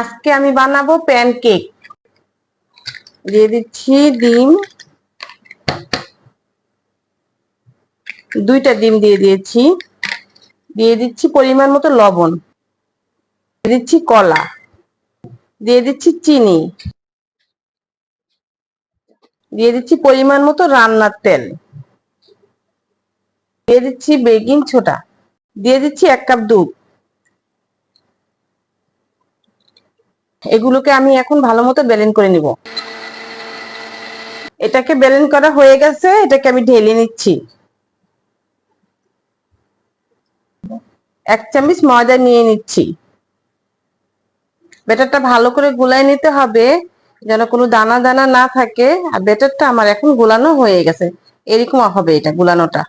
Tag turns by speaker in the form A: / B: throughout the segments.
A: আজকে আমি বানাবো প্যানকেক। দিয়ে দিচ্ছি ডিম। দুইটা ডিম দিয়ে দিয়েছি। দিয়ে দিচ্ছি পরিমাণ মতো লবণ। দিয়ে দিচ্ছি কলা। দিয়ে দিচ্ছি চিনি। দিয়ে দিচ্ছি পরিমাণ মতো রান্নার তেল। দিয়ে দিচ্ছি বেকিং ছোটা দিয়ে দিচ্ছি এক কাপ দুধ। এগুলোকে আমি এখন ভালো মতো বেলেন করে নিব। এটাকে বেলেন করা হয়ে গেছে, এটাকে আমি ঢেলে নিচ্ছি। এক চামচ ময়দা নিয়ে নিচ্ছি। বেটারটা ভালো করে গুলাই নিতে হবে, যেন কোনো দানা দানা না থাকে। আর বেটারটা আমার এখন গুলানো হয়ে গেছে। এরকম হবে এটা গুলানোটা।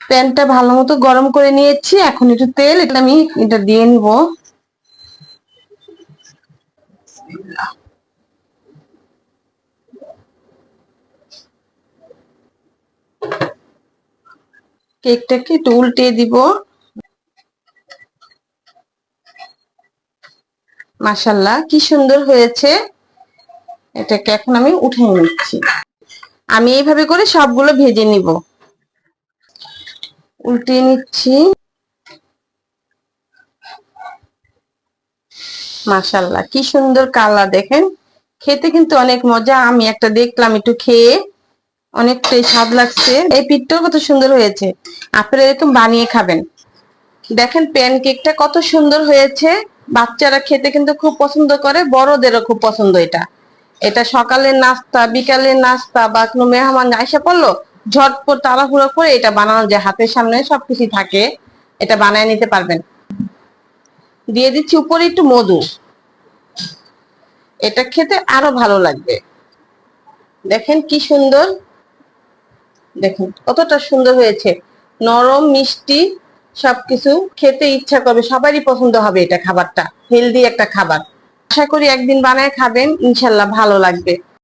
A: প্যানটা ভালো মতো গরম করে নিয়েছি। এখন একটু তেল, এটা আমি এটা দিয়ে নিব। কেকটাকে একটু উল্টে দিব। মাশাল্লাহ কি সুন্দর হয়েছে। এটাকে এখন আমি উঠে নিচ্ছি। আমি এইভাবে করে সবগুলো ভেজে নিব। উল্টে নিচ্ছি। মাশাল্লাহ কি সুন্দর কালার দেখেন। খেতে কিন্তু অনেক মজা, আমি একটা দেখলাম একটু খেয়ে। অনেকটাই স্বাদ লাগছে। এই পিঠটাও কত সুন্দর হয়েছে। আপনারা এরকম বানিয়ে খাবেন। দেখেন প্যানকেকটা কত সুন্দর হয়েছে। বাচ্চারা খেতে কিন্তু খুব পছন্দ করে, বড়দেরও খুব পছন্দ এটা। এটা সকালের নাস্তা, বিকালের নাস্তা বা কোনো মেহমান আইসা পড়ল, ঝটপট তাড়াহুড়ো করে এটা বানানো যায়। হাতের সামনে সবকিছু থাকে। এটা বানায় নিতে পারবেন। দিয়ে দিচ্ছি উপরে একটু মধু। এটা খেতে আরও ভালো লাগবে। দেখেন কি সুন্দর। দেখুন, কতটা সুন্দর হয়েছে। নরম, মিষ্টি, সবকিছু খেতে ইচ্ছা করবে। সবারই পছন্দ হবে এটা খাবারটা। হেলদি একটা খাবার। আশা করি একদিন বানায় খাবেন। ইনশাল্লাহ ভালো লাগবে।